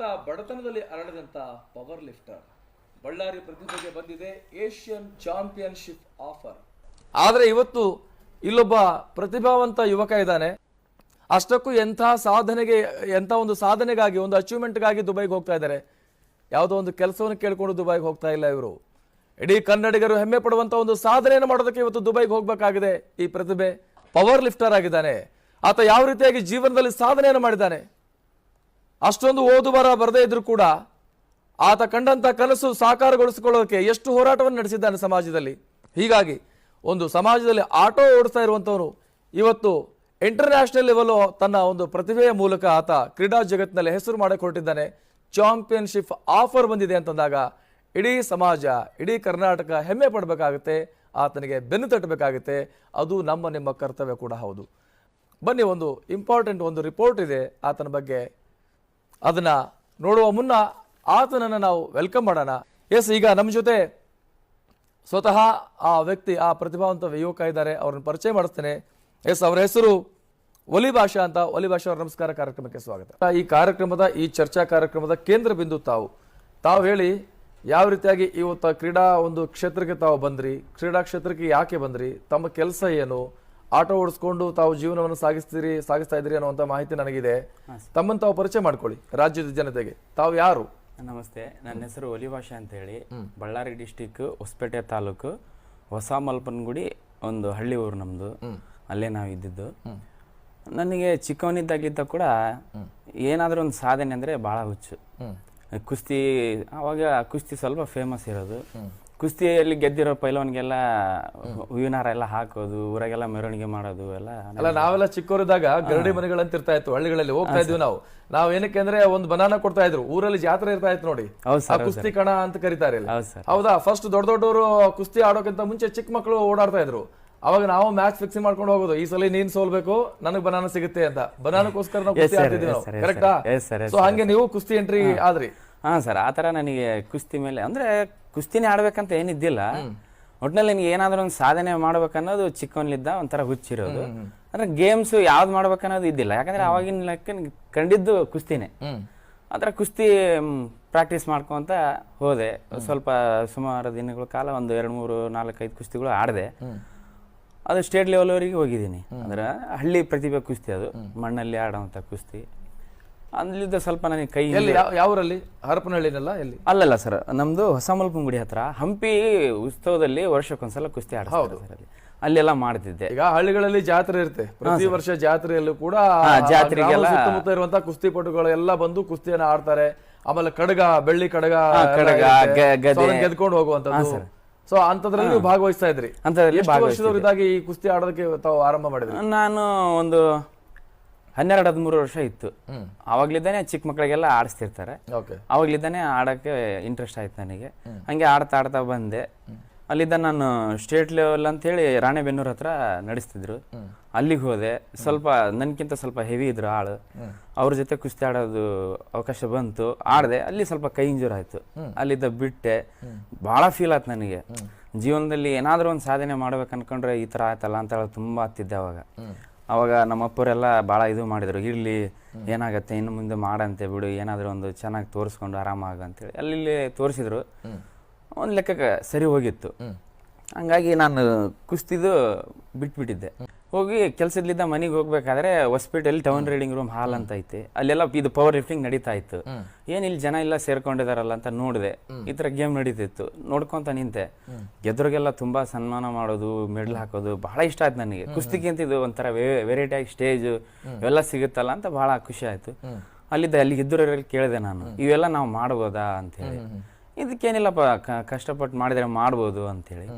ಆತ ಬಡತನದಲ್ಲಿ ಅರಳಿದಂತ ಪವರ್ ಲಿಫ್ಟರ್ ಬಳ್ಳಾರಿ ಪ್ರತಿಭೆಗೆ ಬಂದಿದೆ ಏಷ್ಯನ್ ಚಾಂಪಿಯನ್ಶಿಪ್ ಆಫರ್ ಆದರೆ ಇವತ್ತು ಇಲ್ಲೊಬ್ಬ ಪ್ರತಿಭಾವಂತ ಯುವಕ ಇದ್ದಾನೆ. ಅಷ್ಟಕ್ಕೂ ಎಂಥ ಸಾಧನೆಗೆ, ಎಂಥ ಒಂದು ಸಾಧನೆಗಾಗಿ, ಒಂದು ಅಚೀವ್ಮೆಂಟ್ಗಾಗಿ ದುಬೈಗೆ ಹೋಗ್ತಾ ಇದ್ದಾರೆ. ಯಾವುದೋ ಒಂದು ಕೆಲಸವನ್ನು ಕೇಳಿಕೊಂಡು ದುಬೈಗೆ ಹೋಗ್ತಾ ಇಲ್ಲ ಇವರು. ಇಡೀ ಕನ್ನಡಿಗರು ಹೆಮ್ಮೆ ಪಡುವಂತ ಒಂದು ಸಾಧನೆಯನ್ನು ಮಾಡೋದಕ್ಕೆ ಇವತ್ತು ದುಬೈಗೆ ಹೋಗ್ಬೇಕಾಗಿದೆ ಈ ಪ್ರತಿಭೆ. ಪವರ್ ಲಿಫ್ಟರ್ ಆಗಿದ್ದಾನೆ. ಆತ ಯಾವ ರೀತಿಯಾಗಿ ಜೀವನದಲ್ಲಿ ಸಾಧನೆಯನ್ನು ಮಾಡಿದ್ದಾನೆ. ಅಷ್ಟೊಂದು ಓದು ಬರ ಬರದೇ ಇದ್ರೂ ಕೂಡ ಆತ ಕಂಡಂತ ಕನಸು ಸಾಕಾರಗೊಳಿಸಿಕೊಳ್ಳೋಕೆ ಎಷ್ಟು ಹೋರಾಟವನ್ನು ನಡೆಸಿದ್ದಾನೆ ಸಮಾಜದಲ್ಲಿ. ಹೀಗಾಗಿ ಒಂದು ಸಮಾಜದಲ್ಲಿ ಆಟೋ ಓಡಿಸ್ತಾ ಇರುವಂಥವರು ಇವತ್ತು ಇಂಟರ್ನ್ಯಾಷನಲ್ ಲೆವೆಲ್ ತನ್ನ ಒಂದು ಪ್ರತಿಭೆಯ ಮೂಲಕ ಆತ ಕ್ರೀಡಾ ಜಗತ್ತಿನಲ್ಲಿ ಹೆಸರು ಮಾಡಕ್ಕೆ ಹೊರಟಿದ್ದಾನೆ ಚಾಂಪಿಯನ್ಶಿಪ್ ಆಫರ್ ಬಂದಿದೆ ಅಂತಂದಾಗ ಇಡೀ ಸಮಾಜ, ಇಡೀ ಕರ್ನಾಟಕ ಹೆಮ್ಮೆ ಪಡಬೇಕಾಗುತ್ತೆ, ಆತನಿಗೆ ಬೆನ್ನು ತಟ್ಟಬೇಕಾಗುತ್ತೆ. ಅದು ನಮ್ಮ ನಿಮ್ಮ ಕರ್ತವ್ಯ ಕೂಡ ಹೌದು. ಬನ್ನಿ ಒಂದು ಇಂಪಾರ್ಟೆಂಟ್ ಒಂದು ರಿಪೋರ್ಟ್ ಇದೆ ಆತನ ಬಗ್ಗೆ ಅದನ್ನ ನೋಡುವ ಮುನ್ನ ಆತನನ್ನು ನಾವು ವೆಲ್ಕಮ್ ಮಾಡೋಣ. ಎಸ್ ಈಗ ನಮ್ಮ ಜೊತೆ ಸ್ವತಃ ಆ ವ್ಯಕ್ತಿ, ಆ ಪ್ರತಿಭಾವಂತ ಯುವಕ ಇದ್ದಾರೆ, ಅವ್ರನ್ನ ಪರಿಚಯ ಮಾಡಿಸ್ತೇನೆ. ಎಸ್ ಅವರ ಹೆಸರು ಒಲಿ ಭಾಷಾ ಅಂತ. ಒಲಿ ಭಾಷಾ ಅವರ ನಮಸ್ಕಾರ ಕಾರ್ಯಕ್ರಮಕ್ಕೆ ಸ್ವಾಗತ. ಈ ಕಾರ್ಯಕ್ರಮದ, ಈ ಚರ್ಚಾ ಕಾರ್ಯಕ್ರಮದ ಕೇಂದ್ರ ಬಿಂದು ತಾವು. ತಾವು ಹೇಳಿ ಯಾವ ರೀತಿಯಾಗಿ ಇವತ್ತು ಕ್ರೀಡಾ ಒಂದು ಕ್ಷೇತ್ರಕ್ಕೆ ತಾವು ಬಂದ್ರಿ, ಕ್ರೀಡಾ ಕ್ಷೇತ್ರಕ್ಕೆ ಯಾಕೆ ಬಂದ್ರಿ, ತಮ್ಮ ಕೆಲಸ ಏನು ಆಟೋ ಓಡಿಸ್ಕೊಂಡು ತಾವು ಜೀವನವನ್ನು ಸಾಗಿಸ್ತೀರಿ ಸಾಗಿಸ್ತಾ ಇದ್ರಿ ಅನ್ನುವಂಥ ಮಾಹಿತಿ ನನಗಿದೆ. ತಮ್ಮನ್ನು ತಾವು ಪರಿಚಯ ಮಾಡ್ಕೊಳ್ಳಿ ರಾಜ್ಯದ ಜನತೆಗೆ. ತಾವು ಯಾರು? ನಮಸ್ತೆ ನನ್ನ ಹೆಸರು ಒಲಿಭಾಷೆ ಅಂತ ಹೇಳಿ. ಬಳ್ಳಾರಿ ಡಿಸ್ಟಿಕ್ ಹೊಸಪೇಟೆ ತಾಲೂಕು ಹೊಸ ಮಲ್ಪನಗುಡಿ ಒಂದು ಹಳ್ಳಿ ಊರು ನಮ್ಮದು ಅಲ್ಲೇ ನಾವು ಇದ್ದಿದ್ದು. ನನಗೆ ಚಿಕ್ಕವನಿದ್ದಾಗಿದ್ದ ಕೂಡ ಏನಾದರೂ ಒಂದು ಸಾಧನೆ ಅಂದರೆ ಭಾಳ ಹುಚ್ಚು. ಕುಸ್ತಿ ಆವಾಗ ಕುಸ್ತಿ ಸ್ವಲ್ಪ ಫೇಮಸ್ ಇರೋದು. ಕುಸ್ತಿಯಲ್ಲಿ ಗೆದ್ದಿರೋ ಪೈಲವನ್ಗೆಲ್ಲ ಹೂವಿನ ಹಾರ ಎಲ್ಲ ಹಾಕೋದು ಊರಾಗೆಲ್ಲ ಮೆರವಣಿಗೆ ಮಾಡೋದು ಎಲ್ಲ ಅಲ್ಲ ನಾವೆಲ್ಲ ಚಿಕ್ಕವರಿದ್ದಾಗ ಗರಡಿ ಮನೆಗಳಂತ ಇರ್ತಾ ಇತ್ತು ಹಳ್ಳಿಗಳಲ್ಲಿ ಹೋಗ್ತಾ ಇದ್ವಿ ನಾವು. ನಾವ್ ಏನಕ್ಕೆ ಅಂದ್ರೆ ಒಂದು ಬನಾನ ಕೊಡ್ತಾ ಇದ್ರು. ಊರಲ್ಲಿ ಜಾತ್ರೆ ಇರ್ತಾ ಇತ್ತು ನೋಡಿ. ಆ ಕುಸ್ತಿ ಕಣ ಅಂತ ಕರೀತಾರೆ ಹೌದು ಫಸ್ಟ್ ದೊಡ್ಡ ದೊಡ್ಡವರು ಕುಸ್ತಿ ಆಡೋಕ್ಕಿಂತ ಮುಂಚೆ ಚಿಕ್ಕ ಮಕ್ಕಳು ಓಡಾಡ್ತಾ ಇದ್ರು. ಅವಾಗ ನಾವು ಮ್ಯಾಚ್ ಫಿಕ್ಸ್ ಮಾಡ್ಕೊಂಡು ಹೋಗೋದು. ಈ ಸಲ ನೀನ್ ಸೋಲ್ಬೇಕು ನನಗ್ ಬನಾನ ಸಿಗುತ್ತೆ ಅಂತ. ಬನಾನಕ್ಕೋಸ್ಕರ ನಾವು ಕುಸ್ತಿ ಆಡ್ತಿದ್ವಿ ನಾವು. ಕರೆಕ್ಟಾ ಸೊ ಹಂಗೆ ನೀವು ಕುಸ್ತಿ ಎಂಟ್ರಿ ಆದ್ರಿ? ಹಾ ಸರ್. ಆ ತರ ನನಗೆ ಕುಸ್ತಿ ಮೇಲೆ ಅಂದ್ರೆ ಕುಸ್ತಿನೇ ಆಡ್ಬೇಕಂತ ಏನಿದ್ದಿಲ್ಲ. ಒಟ್ನಲ್ಲಿ ನಿನ್ಗೆ ಏನಾದ್ರೂ ಒಂದು ಸಾಧನೆ ಮಾಡ್ಬೇಕನ್ನೋದು ಚಿಕ್ಕವನ್ಲಿದ್ದ ಒಂಥರ ಹುಚ್ಚಿರೋದು. ಅಂದ್ರೆ ಗೇಮ್ಸ್ ಯಾವ್ದು ಮಾಡ್ಬೇಕನ್ನೋದು ಇದ್ದಿಲ್ಲ. ಯಾಕಂದ್ರೆ ಅವಾಗಿನ ಲೆಕ್ಕ ಕಂಡಿದ್ದು ಕುಸ್ತಿನೇ. ಆತರ ಕುಸ್ತಿ ಪ್ರಾಕ್ಟೀಸ್ ಮಾಡ್ಕೊಂತ ಹೋದೆ. ಸ್ವಲ್ಪ ಸುಮಾರು ದಿನಗಳ ಕಾಲ ಒಂದು ಎರಡು ಮೂರು ನಾಲ್ಕೈದು ಕುಸ್ತಿಗಳು ಆಡದೆ. ಅದು ಸ್ಟೇಟ್ ಲೆವೆಲ್ವರೆಗೆ ಹೋಗಿದ್ದೀನಿ. ಅಂದ್ರೆ ಹಳ್ಳಿ ಪ್ರತಿಭೆ ಕುಸ್ತಿ ಅದು. ಮಣ್ಣಲ್ಲಿ ಆಡೋವಂಥ ಕುಸ್ತಿ. ಅಲ್ಲಿದ್ದ ಸ್ವಲ್ಪ ನನಗೆ ಕೈ ಎಲ್ಲಿ ಯಾವ- ಯಾವ ಊರಲ್ಲಿ ಹರಪನಹಳ್ಳಿನಲ್ಲ ಎಲ್ಲಿ? ಅಲ್ಲಲ್ಲ ಸರ್ ನಮ್ದು ಹೊಸ ಮಲ್ಪಂಗುಡಿ ಹತ್ರ. ಹಂಪಿ ಉತ್ಸವದಲ್ಲಿ ವರ್ಷಕ್ಕೊಂದ್ಸಲ ಕುಸ್ತಿ ಆಡ್ತಾರೆ ಸರ್ ಅಲ್ಲಿ. ಅಲ್ಲೆಲ್ಲ ಮಾಡ್ತಿದ್ದೆ. ಈಗ ಹಳ್ಳಿಗಳಲ್ಲಿ ಜಾತ್ರೆ ಇರುತ್ತೆ. ಪ್ರತಿ ವರ್ಷ ಜಾತ್ರೆಯಲ್ಲೂ ಕೂಡ ಜಾತ್ರೆಗೆಲ್ಲಾ ಆ ಜಾತ್ರೆಗೆಲ್ಲ- ಗ್ರಾಮದ ಸುತ್ತಮುತ್ತ ಇರುವಂತ ಕುಸ್ತಿ ಎಲ್ಲ ಬಂದು ಕುಸ್ತಿಯನ್ನ ಆಡ್ತಾರೆ. ಆಮೇಲೆ ಕಡಗ ಬೆಳ್ಳಿ ಕಡಗ ಎಲ್ಲ ಕಡಗ, ಇರುತ್ತೆ. ಗ- ಗದೆ. ಸೊ ಅದನ್ನ ಗೆದ್ಕೊಂಡು ಹೋಗುವಂತದ್ದು ಸೊ ಅಂತದ್ರಲ್ಲಿ ನೀವು ಭಾಗವಹಿಸ್ತಾ ಇದ್ರಿ. ಅಂಥದ್ರಲ್ಲಿ ಎಷ್ಟು ವರ್ಷದವರಿದ್ದಾಗಿ ಈ ಕುಸ್ತಿ ಆಡೋದಕ್ಕೆ ತಾವು ಆರಂಭ ಮಾಡಿದ್ರಿ? ನಾನು ಒಂದು ಹನ್ನೆರಡು ಹದಿಮೂರು ವರ್ಷ ಇತ್ತು. ಅವಾಗ್ಲಿದ್ದಾನೆ ಚಿಕ್ಕ ಮಕ್ಕಳಿಗೆಲ್ಲ ಆಡಿಸ್ತಿರ್ತಾರೆ. ಅವಾಗ್ಲಿದ್ದಾನೆ ಆಡಕ್ಕೆ ಇಂಟ್ರೆಸ್ಟ್ ಆಯ್ತು ನನಗೆ. ಹಂಗೆ ಆಡ್ತಾ ಆಡ್ತಾ ಬಂದೆ. ಅಲ್ಲಿದ್ದ ನಾನು ಸ್ಟೇಟ್ ಲೆವೆಲ್ ಅಂತೇಳಿ ರಾಣೆಬೆನ್ನೂರ್ ಹತ್ರ ನಡೆಸ್ತಿದ್ರು. ಅಲ್ಲಿಗೆ ಹೋದೆ. ಸ್ವಲ್ಪ ನನ್ಕಿಂತ ಸ್ವಲ್ಪ ಹೆವಿ ಇದ್ರು ಆಳು. ಅವ್ರ ಜೊತೆ ಕುಸ್ತಿ ಆಡೋದು ಅವಕಾಶ ಬಂತು. ಆಡಿದೆ. ಅಲ್ಲಿ ಸ್ವಲ್ಪ ಕೈ ಇಂಜೂರ್ ಆಯ್ತು. ಅಲ್ಲಿದ್ದ ಬಿಟ್ಟೆ. ಭಾಳ ಫೀಲ್ ಆಯ್ತು ನನಗೆ. ಜೀವನದಲ್ಲಿ ಏನಾದರೂ ಒಂದು ಸಾಧನೆ ಮಾಡ್ಬೇಕು ಅನ್ಕೊಂಡ್ರೆ ಈ ಥರ ಆಯ್ತಲ್ಲ ಅಂತ ಹೇಳಿ ತುಂಬ ಆಗ್ತಿದ್ದೆ ಅವಾಗ. ಅವಾಗ ನಮ್ಮ ಅಪ್ಪರೆಲ್ಲ ಭಾಳ ಇದು ಮಾಡಿದರು ಇರಲಿ ಏನಾಗತ್ತೆ ಇನ್ನು ಮುಂದೆ ಮಾಡಂತೆ ಬಿಡು ಏನಾದರೂ ಒಂದು ಚೆನ್ನಾಗಿ ತೋರಿಸ್ಕೊಂಡು ಆರಾಮಾಗ ಅಂತೇಳಿ. ಅಲ್ಲಿ ಇಲ್ಲಿ ತೋರಿಸಿದ್ರು. ಒಂದು ಲೆಕ್ಕಕ್ಕೆ ಸರಿ ಹೋಗಿತ್ತು. ಹಂಗಾಗಿ ನಾನು ಕುಸ್ತಿದು ಬಿಟ್ಬಿಟ್ಟಿದ್ದೆ. ಹೋಗಿ ಕೆಲಸದಿಂದ ಮನೆಗೆ ಹೋಗ್ಬೇಕಾದ್ರೆ hospital town reading room hall ಅಂತ ಐತೆ. ಅಲ್ಲೆಲ್ಲ ಇದು ಪವರ್ ಲಿಫ್ಟಿಂಗ್ ನಡೀತಾ ಇತ್ತು. ಏನ್ ಇಲ್ಲಿ ಜನ ಎಲ್ಲ ಸೇರ್ಕೊಂಡಿದಾರಲ್ಲ ಅಂತ ನೋಡಿದೆ. ಈ ತರ ಗೇಮ್ ನಡೀತಿತ್ತು. ನೋಡ್ಕೊಂತ ನಿಂತೆ. ಗೆದ್ರಿಗೆಲ್ಲ ತುಂಬಾ ಸನ್ಮಾನ ಮಾಡೋದು ಮೆಡಲ್ ಹಾಕೋದು ಬಹಳ ಇಷ್ಟ ಆಯ್ತು ನನಗೆ. ಕುಸ್ತಿಗಿಂತ ಇದು ಒಂಥರ ವೆರೈಟಿ ಆಗಿ ಸ್ಟೇಜ್ ಇವೆಲ್ಲ ಸಿಗುತ್ತಲ್ಲ ಅಂತ ಬಹಳ ಖುಷಿ ಆಯ್ತು. ಅಲ್ಲಿದ್ದ ಅಲ್ಲಿ ಇದ್ದರಲ್ಲಿ ಕೇಳಿದೆ ನಾನು ಇವೆಲ್ಲ ನಾವು ಮಾಡ್ಬೋದಾ ಅಂತೇಳಿ ಇದಕ್ಕೇನಿಲ್ಲಪ್ಪ ಕಷ್ಟಪಟ್ಟು ಮಾಡಿದ್ರೆ ಮಾಡ್ಬೋದು ಅಂತೇಳಿ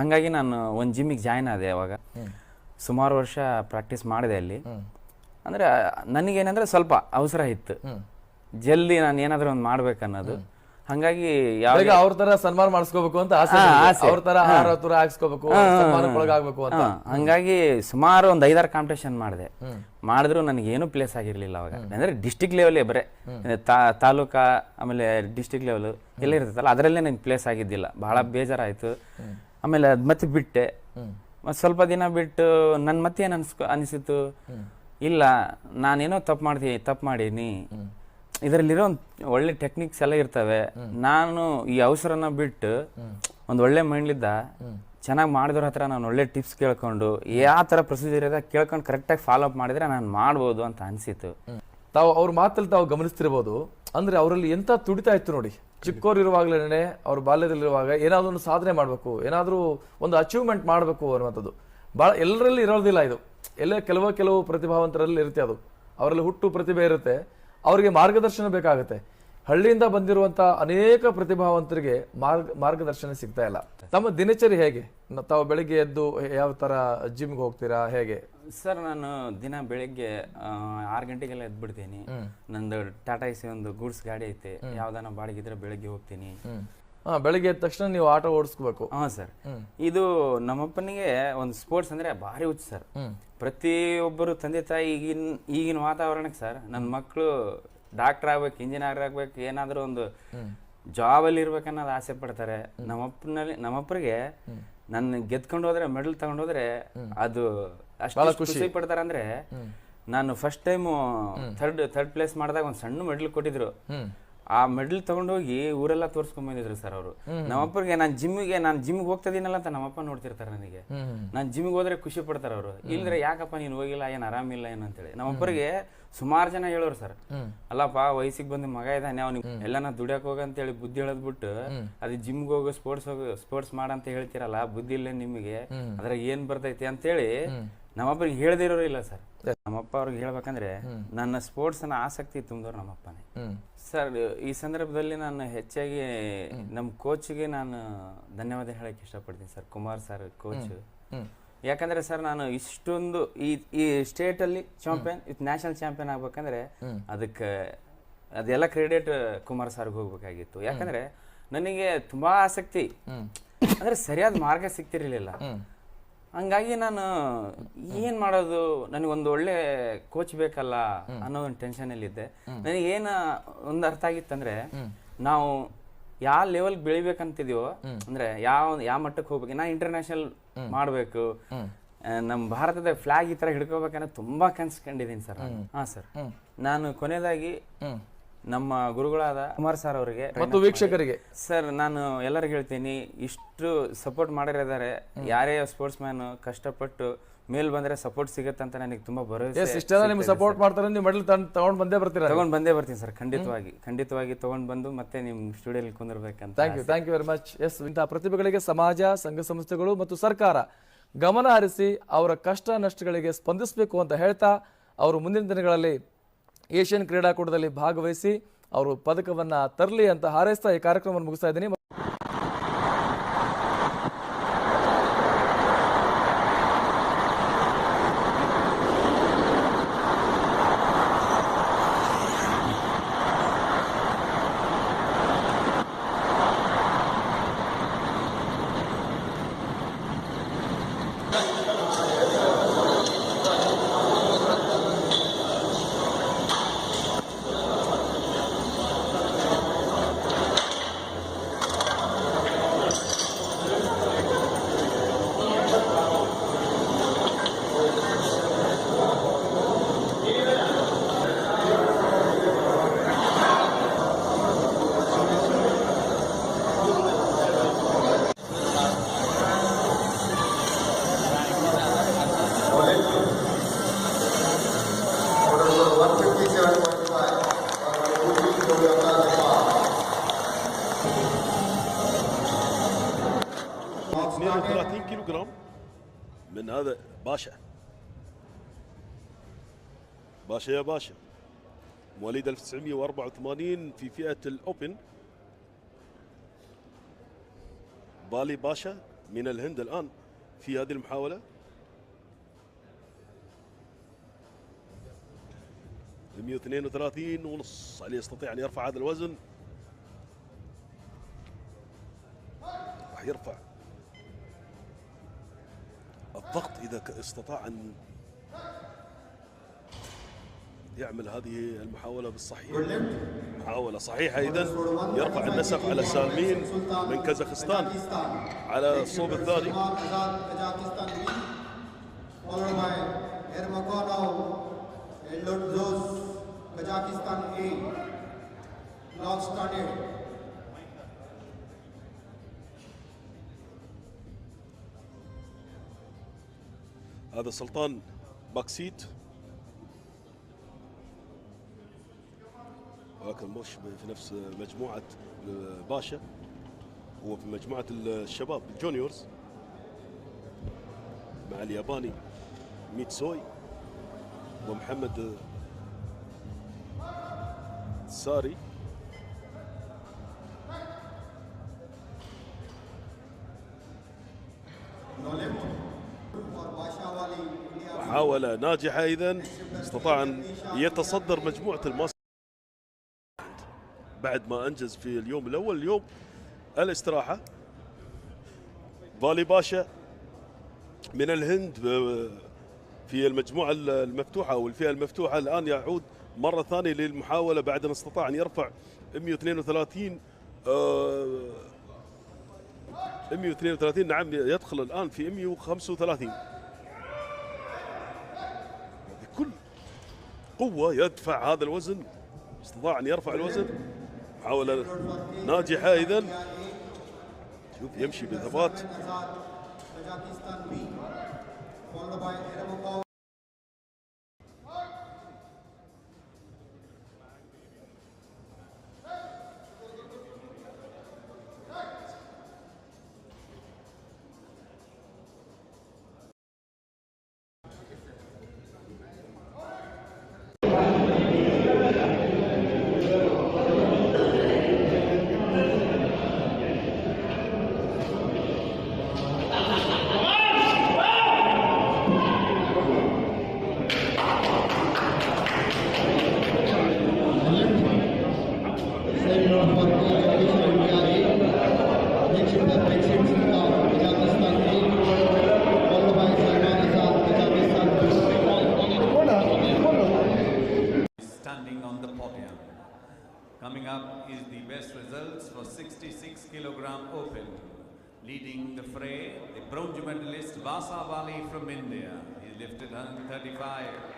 ಹಾಗಾಗಿ ನಾನು ಒಂದು ಜಿಮ್ಮಿಗೆ ಜಾಯ್ನ್ ಆದೆ ಅವಾಗ. ಸುಮಾರು ವರ್ಷ ಪ್ರಾಕ್ಟೀಸ್ ಮಾಡಿದೆ ಅಲ್ಲಿ. ಅಂದ್ರೆ ನನಗೇನಂದ್ರೆ ಸ್ವಲ್ಪ ಅವಸರ ಇತ್ತು. ಜಲ್ದಿ ನಾನು ಏನಾದರೂ ಒಂದು ಮಾಡ್ಬೇಕನ್ನೋದು. ಹಂಗಾಗಿ ಯಾವ ಅವ್ರ ತರ ಸನ್ಮಾನ ಮಾಡಿಸ್ಕೋಬೇಕು ಅಂತ ಆಸೆ. ಅವ್ರ ತರ ಹಾರ ತುರ ಹಾಕ್ಸ್ಕೋಬೇಕು ಸನ್ಮಾನಕ್ಕೊಳಗಾಗ್ಬೇಕು ಅಂತ. ಹಂಗಾಗಿ ಸುಮಾರು ಒಂದು ಐದಾರು ಕಾಂಪಿಟೇಷನ್ ಮಾಡಿದೆ. ಮಾಡಿದ್ರು ನನಗೆ ಏನು ಪ್ಲೇಸ್ ಆಗಿರ್ಲಿಲ್ಲ ಅವಾಗ. ಅಂದ್ರೆ ಡಿಸ್ಟಿಕ್ ಲೆವೆಲೇ ಬರೇ. ತಾಲೂಕಾ ಆಮೇಲೆ ಡಿಸ್ಟಿಕ್ ಲೆವೆಲ್ ಎಲ್ಲ ಇರ್ತೈತಲ್ಲ ಅದರಲ್ಲೇ ನನಗೆ ಪ್ಲೇಸ್ ಆಗಿದ್ದಿಲ್ಲ. ಬಹಳ ಬೇಜಾರಾಯ್ತು. ಆಮೇಲೆ ಅದ್ ಮತ್ತೆ ಬಿಟ್ಟೆ. ಮತ್ತೆ ಸ್ವಲ್ಪ ದಿನ ಬಿಟ್ಟು ನನ್ ಮತ್ತೆ ಏನ್ ಅನ್ಸ್ಕೊ ಅನಿಸಿತು ಇಲ್ಲ ನಾನೇನೋ ತಪ್ಪು ಮಾಡ್ತೀನಿ ತಪ್ಪು ಮಾಡೀನಿ. ಇದರಲ್ಲಿರೋ ಒಂದ್ ಒಳ್ಳೆ ಟೆಕ್ನಿಕ್ಸ್ ಎಲ್ಲ ಇರ್ತವೆ. ನಾನು ಈ ಅವಸರನ ಬಿಟ್ಟು ಒಂದು ಒಳ್ಳೆ ಮೈಂಡ್ಲಿದ್ದ ಚೆನ್ನಾಗಿ ಮಾಡಿದ್ರ ಹತ್ರ ನಾನು ಒಳ್ಳೆ ಟಿಪ್ಸ್ ಕೇಳ್ಕೊಂಡು ಯಾವ ಥರ ಪ್ರೊಸೀಜರ್ ಇದೆ ಕೇಳ್ಕೊಂಡು ಕರೆಕ್ಟಾಗಿ ಫಾಲೋ ಅಪ್ ಮಾಡಿದ್ರೆ ನಾನು ಮಾಡ್ಬೋದು ಅಂತ ಅನಿಸಿತು ತಾವು ಅವ್ರ ಮಾತಲ್ಲಿ ತಾವು ಗಮನಿಸ್ತಿರ್ಬೋದು. ಅಂದ್ರೆ ಅವರಲ್ಲಿ ಎಂತ ತುಡಿತಾ ಇತ್ತು ನೋಡಿ. ಚಿಕ್ಕವ್ರು ಇರುವಾಗಲೇ ಅವ್ರ ಬಾಲ್ಯದಲ್ಲಿರುವಾಗ ಏನಾದರೂ ಒಂದು ಸಾಧನೆ ಮಾಡಬೇಕು, ಏನಾದರೂ ಒಂದು ಅಚೀವ್ಮೆಂಟ್ ಮಾಡಬೇಕು ಅನ್ನುವಂಥದ್ದು. ಭಾಳ ಎಲ್ಲರಲ್ಲಿ ಇರೋದಿಲ್ಲ ಇದು. ಎಲ್ಲ ಕೆಲವು ಕೆಲವು ಪ್ರತಿಭಾವಂತರಲ್ಲಿ ಇರುತ್ತೆ ಅದು. ಅವರಲ್ಲಿ ಹುಟ್ಟು ಪ್ರತಿಭೆ ಇರುತ್ತೆ. ಅವರಿಗೆ ಮಾರ್ಗದರ್ಶನ ಬೇಕಾಗುತ್ತೆ. ಹಳ್ಳಿಯಿಂದ ಬಂದಿರುವಂಥ ಅನೇಕ ಪ್ರತಿಭಾವಂತರಿಗೆ ಮಾರ್ಗ, ಮಾರ್ಗದರ್ಶನ ಸಿಗ್ತಾ ಇಲ್ಲ. ತಮ್ಮ ದಿನಚರಿ ಹೇಗೆ? ತಾವು ಬೆಳಿಗ್ಗೆ ಎದ್ದು ಯಾವ ತರ ಜಿಮ್ಗೆ ಹೋಗ್ತೀರಾ? ಹೇಗೆ? ಸರ್ ನಾನು ದಿನ ಬೆಳಿಗ್ಗೆ ಆರು ಗಂಟೆಗೆಲ್ಲ ಎದ್ಬಿಡ್ತೀನಿ. ನಂದು ಟಾಟಾ ಎಸಿ ಒಂದು ಗೂಡ್ಸ್ ಗಾಡಿ ಐತೆ. ಯಾವ್ದಾನ ಬಾಡಿಗಿದ್ರೆ ಬೆಳಿಗ್ಗೆ ಹೋಗ್ತೀನಿ. ಹಾ ಬೆಳಿಗ್ಗೆ ಎದ್ದ ತಕ್ಷಣ ನೀವು ಆಟೋ ಓಡಿಸ್ಕೋಬೇಕು ಹಾಂ ಸರ್. ಇದು ನಮ್ಮಪ್ಪನಿಗೆ ಒಂದು ಸ್ಪೋರ್ಟ್ಸ್ ಅಂದ್ರೆ ಭಾರಿ ಹುಚ್ಚು ಸರ್. ಪ್ರತಿಯೊಬ್ಬರು ತಂದೆ ತಾಯಿ ಈಗಿನ ಈಗಿನ ವಾತಾವರಣಕ್ಕೆ ಸರ್ ನನ್ನ ಮಕ್ಕಳು ಡಾಕ್ಟರ್ ಆಗ್ಬೇಕು ಇಂಜಿನಿಯರ್ ಆಗ್ಬೇಕು ಏನಾದರೂ ಒಂದು ಜಾಬಲ್ಲಿ ಅಲ್ಲಿ ಇರ್ಬೇಕನ್ನೋದು ಆಸೆ ಪಡ್ತಾರೆ. ನಮ್ಮಪ್ಪನಲ್ಲಿ ನಮ್ಮಪ್ಪರಿಗೆ ನನ್ನ ಗೆದ್ಕೊಂಡು ಹೋದ್ರೆ ಮೆಡಲ್ ತಗೊಂಡೋದ್ರೆ ಅದು ಅಷ್ಟು ಖುಷಿ. ಪಡ್ತಾರ ಅಂದ್ರೆ ನಾನು first time third third place ಮಾಡಿದಾಗ ಒಂದು ಸಣ್ಣ ಮೆಡಲ್ ಕೊಟ್ಟಿದ್ರು. ಆ ಮೆಡಲ್ ತಗೊಂಡೋಗಿ ಊರೆಲ್ಲ ತೋರ್ಸ್ಕೊಂಡ್ ಬಂದಿದ್ರು ಸರ್ ಅವರು. ನಮ್ಮಪ್ಪರಿಗೆ ನಾನು ಜಿಮ್ಗೆ ನಾನು ಜಿಮ್ಗೆ ಹೋಗ್ತಾ ಇದೀನಲ್ಲ ಅಂತ ನಮ್ಮಪ್ಪ ನೋಡ್ತಿರ್ತಾರೆ ನನಗೆ. ನಾನು ಜಿಮ್ಗೆ ಹೋದ್ರೆ ಖುಷಿ ಪಡ್ತಾರೆ ಅವರು. ಇಲ್ದ್ರೆ ಯಾಕಪ್ಪ ನೀನು ಹೋಗಿಲ್ಲ ಏನ್ ಆರಾಮಿಲ್ಲ ಏನು ಅಂತೇಳಿ. ನಮ್ಮಪ್ಪರಿಗೆ ಸುಮಾರು ಜನ ಹೇಳೋರು ಸರ್ ಅಲ್ಲಪ್ಪ ವಯಸ್ಸಿಗೆ ಬಂದ ಮಗ ಇದ್ದಾನೆ ಅವ್ನಿಗೆ ಎಲ್ಲಾನ ದುಡಿಯಕ್ ಹೋಗ ಅಂತೇಳಿ ಬುದ್ಧಿ ಹೇಳದ್ ಬಿಟ್ಟು ಅದು ಜಿಮ್ಗೆ ಹೋಗು ಸ್ಪೋರ್ಟ್ಸ್ ಹೋಗು ಸ್ಪೋರ್ಟ್ಸ್ ಮಾಡಂತ ಹೇಳ್ತಿರಲ್ಲ ಬುದ್ಧಿ ಇಲ್ಲ ನಿಮಗೆ? ಅದ್ರಾಗ ಏನ್ ಬರ್ತೈತಿ ಅಂತೇಳಿ ನಮ್ಮಪ್ಪರಿಗೆ ಹೇಳದೇ ಇರೋರು ಇಲ್ಲ ಸರ್. ನಮ್ಮಪ್ಪ ಅವ್ರಿಗೆ ಹೇಳ್ಬೇಕಂದ್ರೆ ನನ್ನ ಸ್ಪೋರ್ಟ್ಸ್ ಅನ್ನ ಆಸಕ್ತಿ ತುಂಬಿದವ್ರು ನಮ್ಮಪ್ಪನೇ. ಸರ್ ಈ ಸಂದರ್ಭದಲ್ಲಿ ನಾನು ಹೆಚ್ಚಾಗಿ ನಮ್ಮ ಕೋಚ್ಗೆ ನಾನು ಧನ್ಯವಾದ ಹೇಳಕ್ ಇಷ್ಟಪಡ್ತೀನಿ ಸರ್ ಕುಮಾರ್ ಸರ್ ಕೋಚ್. ಯಾಕಂದ್ರೆ ಸರ್ ನಾನು ಇಷ್ಟೊಂದು ಈ ಈ ಸ್ಟೇಟ್ ಅಲ್ಲಿ ಚಾಂಪಿಯನ್ ವಿತ್ ನ್ಯಾಷನಲ್ ಚಾಂಪಿಯನ್ ಆಗ್ಬೇಕಂದ್ರೆ ಅದಕ್ಕೆ ಅದೆಲ್ಲ ಕ್ರೆಡಿಟ್ ಕುಮಾರ್ ಸರ್ಗೆ ಹೋಗ್ಬೇಕಾಗಿತ್ತು. ಯಾಕಂದ್ರೆ ನನಗೆ ತುಂಬಾ ಆಸಕ್ತಿ. ಅಂದ್ರೆ ಸರಿಯಾದ ಮಾರ್ಗ ಸಿಗ್ತಿರ್ಲಿಲ್ಲ. ಹಂಗಾಗಿ ನಾನು ಏನ್ ಮಾಡೋದು? ನನಗೊಂದು ಒಳ್ಳೆ ಕೋಚ್ ಬೇಕಲ್ಲ ಅನ್ನೋ ಒಂದು ಟೆನ್ಷನ್ ಅಲ್ಲಿದ್ದೆ ನನಗೆ ಏನ ಒಂದು ಅರ್ಥ ಆಗಿತ್ತಂದ್ರೆ ನಾವು ಯಾವ ಲೆವೆಲ್ ಬೆಳಿಬೇಕಂತಿದೀವೋ ಅಂದ್ರೆ ಯಾವ ಯಾವ ಮಟ್ಟಕ್ಕೆ ಹೋಗ್ಬೇಕು? ನಾ ಇಂಟರ್ನ್ಯಾಷನಲ್ ಮಾಡ್ಬೇಕು. ನಮ್ಮ ಭಾರತದ ಫ್ಲಾಗ್ ಈ ತರ ಹಿಡ್ಕೋಬೇಕನ್ನೋ ತುಂಬಾ ಕನ್ಸ್ಕೊಂಡಿದ್ದೀನಿ ಸರ್ ಹಾ ಸರ್. ನಾನು ಕೊನೆಯದಾಗಿ ನಮ್ಮ ಗುರುಗಳಾದ ಕುಮಾರ್ ಸರ್ ಅವರಿಗೆ ಮತ್ತು ವೀಕ್ಷಕರಿಗೆ. ಸರ್ ನಾನು ಎಲ್ಲರಿಗೂ ಹೇಳ್ತೀನಿ ಇಷ್ಟು ಸಪೋರ್ಟ್ ಮಾಡಿರಿದ್ದಾರೆ ಯಾರೇ ಸ್ಪೋರ್ಟ್ಸ್ ಮ್ಯಾನ್ ಕಷ್ಟಪಟ್ಟು ಮೇಲ್ ಬಂದ್ರೆ ಸಪೋರ್ಟ್ ಸಿಗುತ್ತೆ ಅಂತ ನನಗೆ ತುಂಬಾ ಭರವಸೆ ಇಷ್ಟೆಲ್ಲ ನಿಮ್ಗೆ ಸಪೋರ್ಟ್ ಮಾಡ್ತಾರೆ ನೀವು ಮೆಡಲ್ ತಗೊಂಡ್ ಬಂದೇ ಬರ್ತೀರಾ? ತಗೊಂಡ್ ಬಂದೇ ಬರ್ತೀನಿ ಸರ್ ಖಂಡಿತವಾಗಿ ಖಂಡಿತವಾಗಿ ತಗೊಂಡ್ ಬಂದು ಮತ್ತೆ ನಿಮ್ ಸ್ಟುಡಿಯೋಲಿ ಕುಂದಿರ್ಬೇಕಂತ thank you thank you very much yes ಇಂತಹ ಪ್ರತಿಭೆಗಳಿಗೆ ಸಮಾಜ ಸಂಘ ಸಂಸ್ಥೆಗಳು ಮತ್ತು ಸರ್ಕಾರ ಗಮನ ಹರಿಸಿ ಅವರ ಕಷ್ಟ ನಷ್ಟಗಳಿಗೆ ಸ್ಪಂದಿಸಬೇಕು ಅಂತ ಹೇಳ್ತಾ ಅವರು ಮುಂದಿನ ದಿನಗಳಲ್ಲಿ ಏಷ್ಯನ್ ಕ್ರೀಡಾಕೂಟದಲ್ಲಿ ಭಾಗವಹಿಸಿ ಅವರು ಪದಕವನ್ನ ತರಲಿ ಅಂತ ಹಾರೈಸ್ತಾ ಈ ಕಾರ್ಯಕ್ರಮವನ್ನು ಮುಗಿಸ್ತಾ ಇದ್ದೀನಿ. باشا يا باشا. مواليد 1984 في فئة الأوبن. بالي باشا من الهند الآن في هذه المحاولة. ال 132 ونص. هل يستطيع أن يرفع هذا الوزن؟ راح يرفع. الضغط إذا ك- استطاع أن يعمل هذه المحاولة بالصحيح. محاولة صحيحة إذا يرفع النسق على سالمين من كازاخستان على الصوب الثاني. هذا سلطان باكسيت. ولكن مش في نفس مجموعة باشا هو في مجموعة الشباب الجونيورز مع الياباني ميتسوي ومحمد ساري. محاولة ناجحة إذا استطاع أن يتصدر مجموعة الماستر بعد ما أنجز في اليوم الأول اليوم الاستراحة. فالي باشا من الهند آه، في المجموعة المفتوحة أو الفئة المفتوحة الآن يعود مرة ثانية للمحاولة بعد ان استطاع أن يرفع 132 132 آه، نعم يدخل الآن في 135 بكل قوة يدفع هذا الوزن استطاع أن يرفع الوزن. محاولة ناجحة إذا شوف يمشي بثبات standing on the podium. Coming up is the best results for 66 kilogram open. Leading the fray, the bronze medalist Vasa Bali from India. He lifted 135.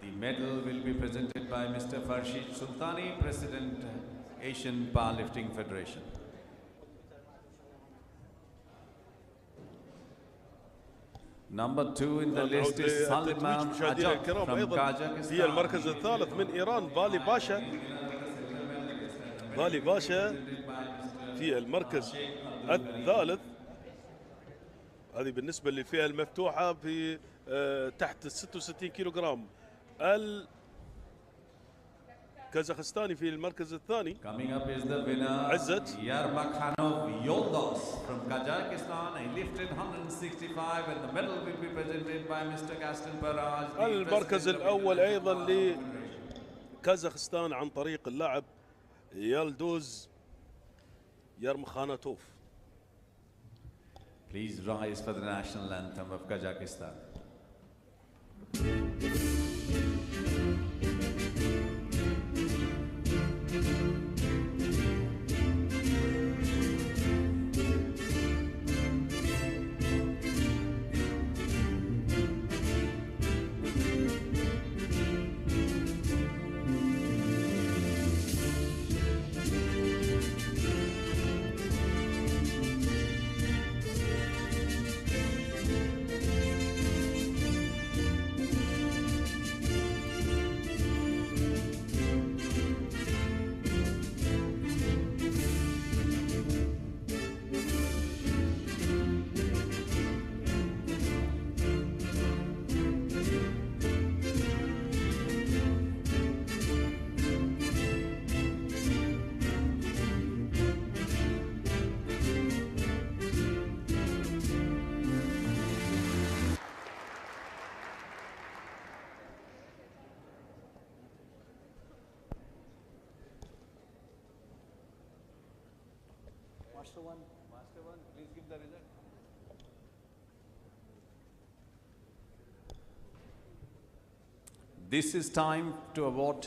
The medal will be presented by Mr. Farshid Sultani, President, Asian Powerlifting Federation. Number two in the list is Salman Ajak from Kazakhstan. في المركز الثالث من ايران فالي باشا فالي باشا في المركز الثالث هذه بالنسبة للفئه المفتوحه في آه، تحت ال 66 كيلو جرام الكازاخستاني في المركز الثاني Coming up is the winner, Izzat. Yarmakhanov Yoldos from Kazakhstan. He lifted 165 and the medal will be presented by Mr. Gaston Paraj. the المركز أيضا Powerlifting لكازاخستان عن طريق اللاعب يالدوز يرمخاناتوف. Please rise for the national anthem of Kazakhstan. This is time to award